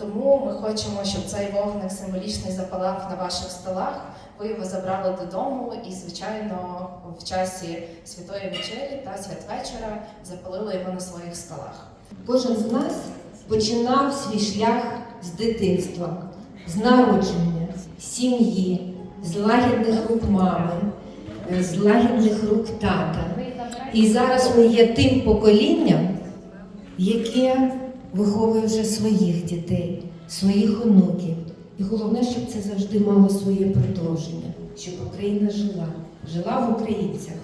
Тому ми хочемо, щоб цей вогник символічний запалав на ваших столах. Ви його забрали додому і, звичайно, в часі святої вечері та святвечора запалили його на своїх столах. Кожен з нас починав свій шлях з дитинства, з народження, сім'ї, з лагідних рук мами, з лагідних рук тата. І зараз ми є тим поколінням, яке виховує вже своїх дітей, своїх онуків. І головне, щоб це завжди мало своє продовження, щоб Україна жила, жила в українцях.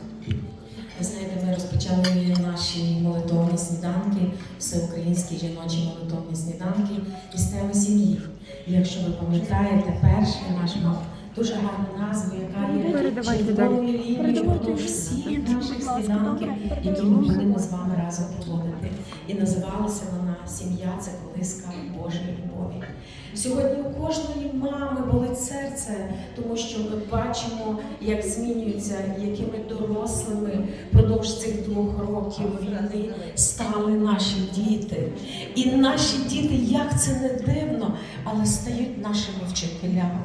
Ви знаєте, ми розпочали наші молитовні сніданки, всеукраїнські жіночі молитовні сніданки із теми сім'ї. Якщо ви пам'ятаєте, перший наш дуже гарну назву, яка є червоною лінією впродовж всіх наших сніданків, які ми будемо з вами разом проводити. І називалася вона Сім'я це колиска Божої любові. Сьогодні у кожної мами болить серце, тому що ми бачимо, як змінюються, якими дорослими впродовж цих двох років війни стали наші діти. І наші діти, як це не дивно, але стають нашими вчителями.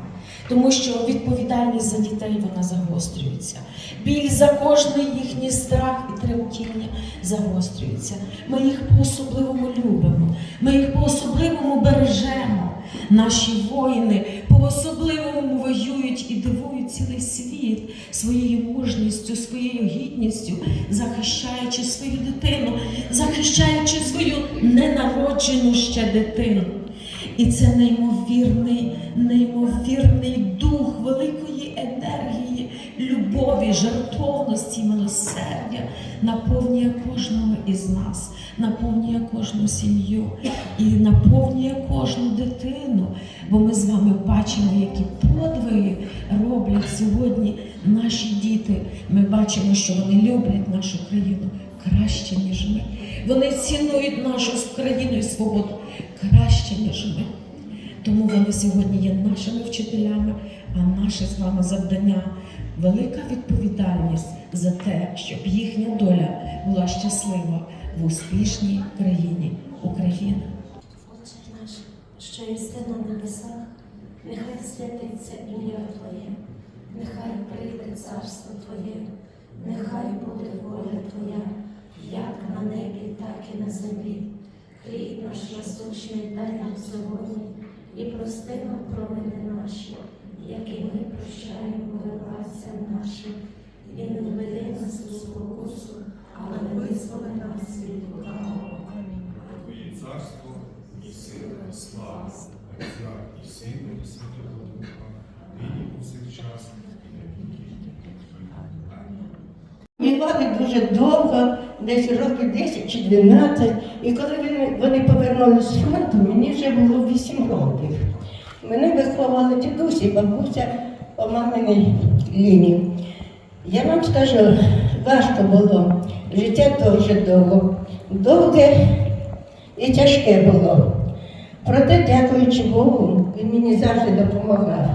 Тому що відповідальність за дітей вона загострюється. Біль за кожний їхній страх і тремтіння загострюється. Ми їх по-особливому любимо, ми їх по-особливому бережемо. Наші воїни по-особливому воюють і дивують цілий світ своєю мужністю, своєю гідністю, захищаючи свою дитину, захищаючи свою ненароджену ще дитину. І це неймовірний, неймовірний дух великої енергії, любові, жертовності, милосердя наповнює кожного із нас, наповнює кожну сім'ю і наповнює кожну дитину. Бо ми з вами бачимо, які подвиги роблять сьогодні наші діти. Ми бачимо, що вони люблять нашу країну краще, ніж ми. Вони цінують нашу країну і свободу краще, ніж ми. Тому вони сьогодні є нашими вчителями, а наше з вами завдання велика відповідальність за те, щоб їхня доля була щаслива в успішній країні Україна. Отче наш, що єси на небесах, нехай святиться ім'я Твоє, нехай прийде царство Твоє, нехай буде воля Твоя, як на небі, так і на землі. Хліб наш насущний дай нам сьогодні і прости нам провини наші, які ми прощаємо винуватцям нашим, і не введи нас у спокусу, але визволи нас від лукавого. Твоє царство і сила, і слава, Отця і Сина, і Святого Духа, нині повсякчас, і на віки. Амінь. Дуже довго, десь років 10 чи 12. І коли вони, вони повернулися з фронту, мені вже було 8 років. Мене виховували дідусь бабуся по маминій лінії. Я вам скажу, важко було. Життя дуже довго, довге і тяжке було. Проте, дякуючи Богу, він мені завжди допомагав.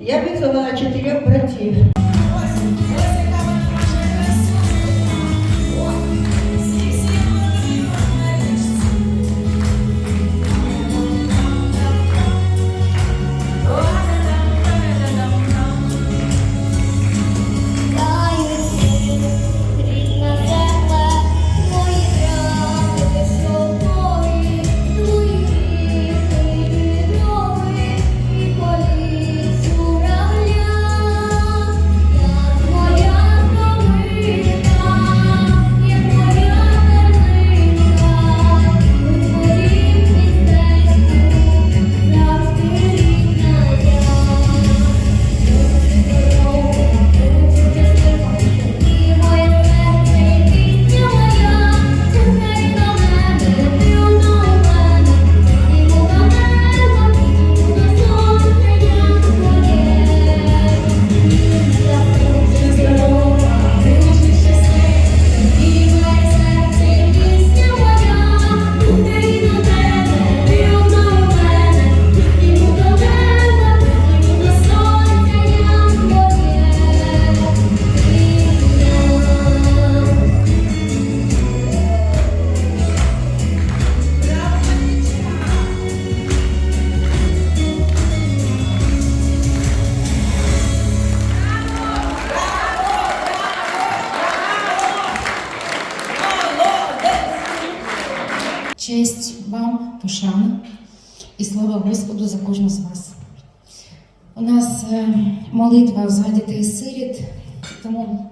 Я виховала чотирьох братів. У нас е, молитва за дітей сиріт, тому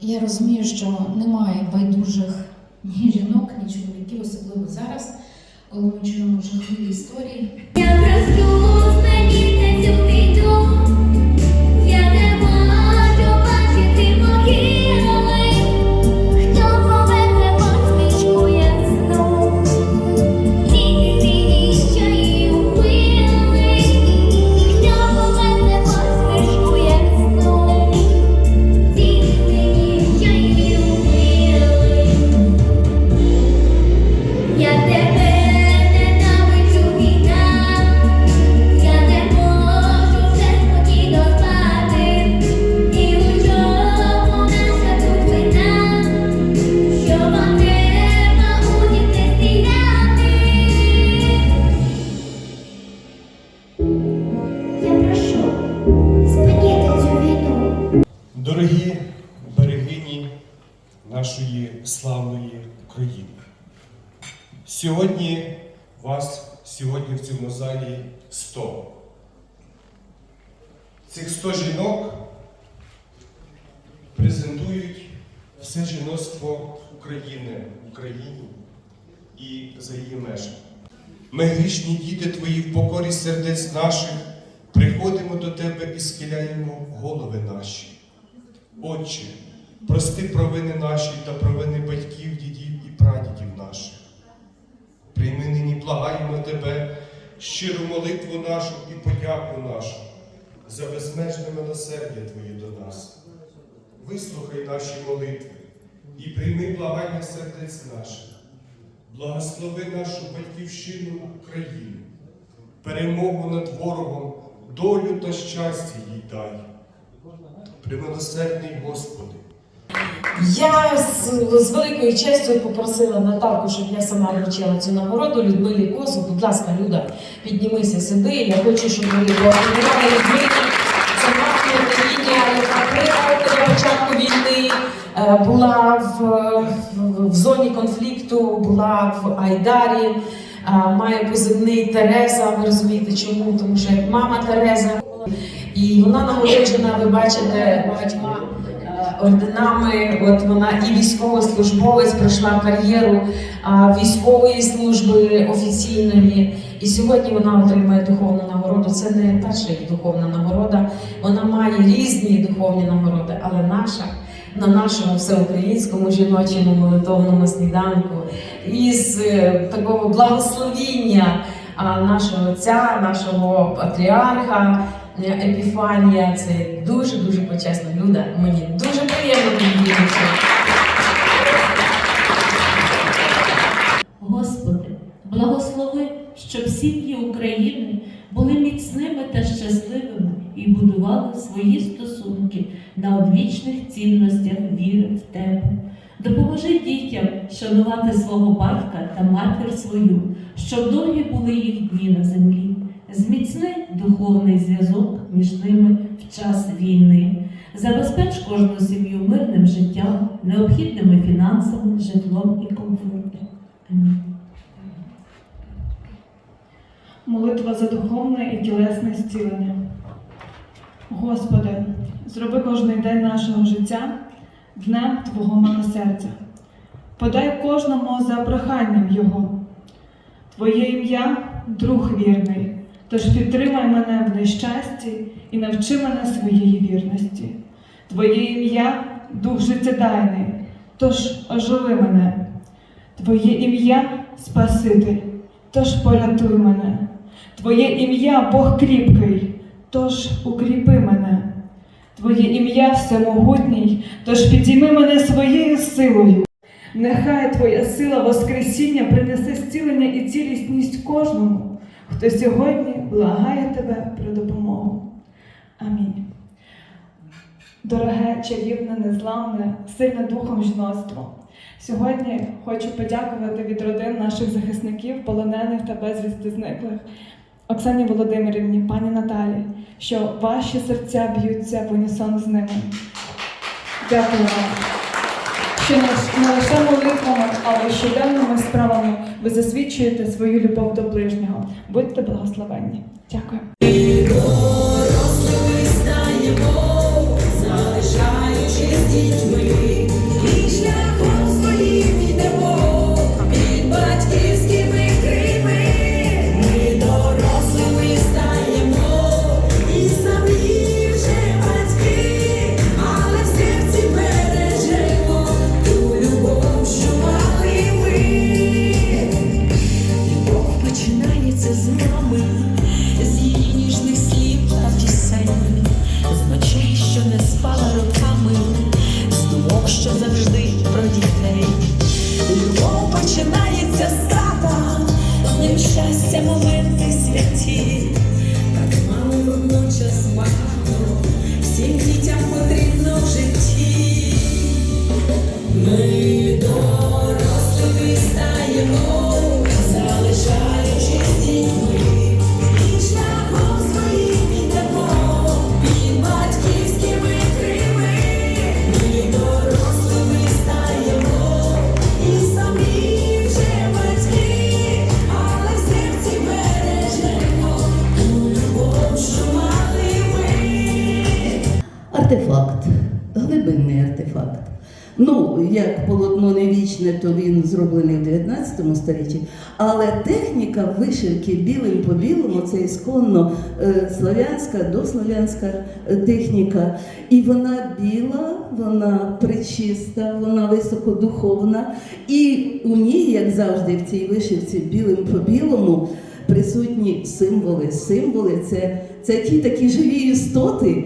я розумію, що немає байдужих ні жінок, ні чоловіків, особливо зараз, коли ми чуємо жахливі історії. Я сьогодні в цьому залі 100. Цих 100 жінок презентують все жіноцтво України Україні і за її межами. Ми, грішні діти твої, в покорі сердець наших, приходимо до тебе і схиляємо голови наші. Отче, прости провини наші та провини щиру молитву нашу і подяку нашу за безмежне милосердя Твоє до нас. Вислухай наші молитви і прийми благання сердець наших. Благослови нашу батьківщину Україну, перемогу над ворогом, долю та щастя їй дай. Примилосердний Господи, Я з, з великою честю попросила Наталку, щоб я сама вручила цю нагороду Людмилі Косу. Будь ласка, Люда, піднімися сюди. Я хочу, щоб ви поаплодували Людмилі. Це Україні, яка при початку війни е, була в, в, в зоні конфлікту, була в Айдарі. е, Має позивний Тереза. Ви розумієте чому? Тому що як мама Тереза. І вона нагороджена, ви бачите, багатьма орденами. От вона і військовослужбовець пройшла кар'єру військової служби офіційної. І сьогодні вона отримує духовну нагороду. Це не перша її духовна нагорода. Вона має різні духовні нагороди, але наша. На нашому всеукраїнському жіночому молитовному сніданку із е, такого благословіння нашого отця, нашого патріарха Епіфанія. Це дуже дуже почесна люда. Мені дуже приємно поділитися. Господи, благослови, щоб сім'ї України були міцними та щасливими і будували свої стосунки на одвічних цінностях віри в Тебе. Допоможи дітям шанувати свого батька та матір свою, щоб довгі були їх дні на землі. Зміцни духовний зв'язок між ними в час війни. Забезпеч кожну сім'ю мирним життям, необхідними фінансами, житлом і комфортом. Молитва за духовне і тілесне зцілення. Господи, зроби кожний день нашого життя днем Твого милосердя. Подай кожному за проханням Його. Твоє ім'я друг вірний, тож підтримай мене в нещасті і навчи мене своєї вірності. Твоє ім'я дух життєдайний, тож оживи мене. Твоє ім'я Спаситель, тож порятуй мене. Твоє ім'я Бог кріпкий, тож укріпи мене. Твоє ім'я всемогутній, тож підійми мене своєю силою. Нехай Твоя сила Воскресіння принесе зцілення і цілісність кожному, хто сьогодні благає Тебе про допомогу. Амінь. Дороге, чарівне, незламне, сильне духом жіноцтво. Сьогодні хочу подякувати від родин наших захисників, полонених та безвісти зниклих, Оксані Володимирівні, пані Наталі, що ваші серця б'ються в унісон з ними. Дякую вам. Що не лише молитвами, але справами ви засвідчуєте свою любов до ближнього. Будьте благословенні. Дякую. це момент. технічне, то він зроблений в 19 столітті, але техніка вишивки білим по білому це ісконно е, слов'янська, дослов'янська е, техніка. І вона біла, вона причиста, вона високодуховна. І у ній, як завжди, в цій вишивці білим по білому. Присутні символи. Символи це, це ті такі живі істоти.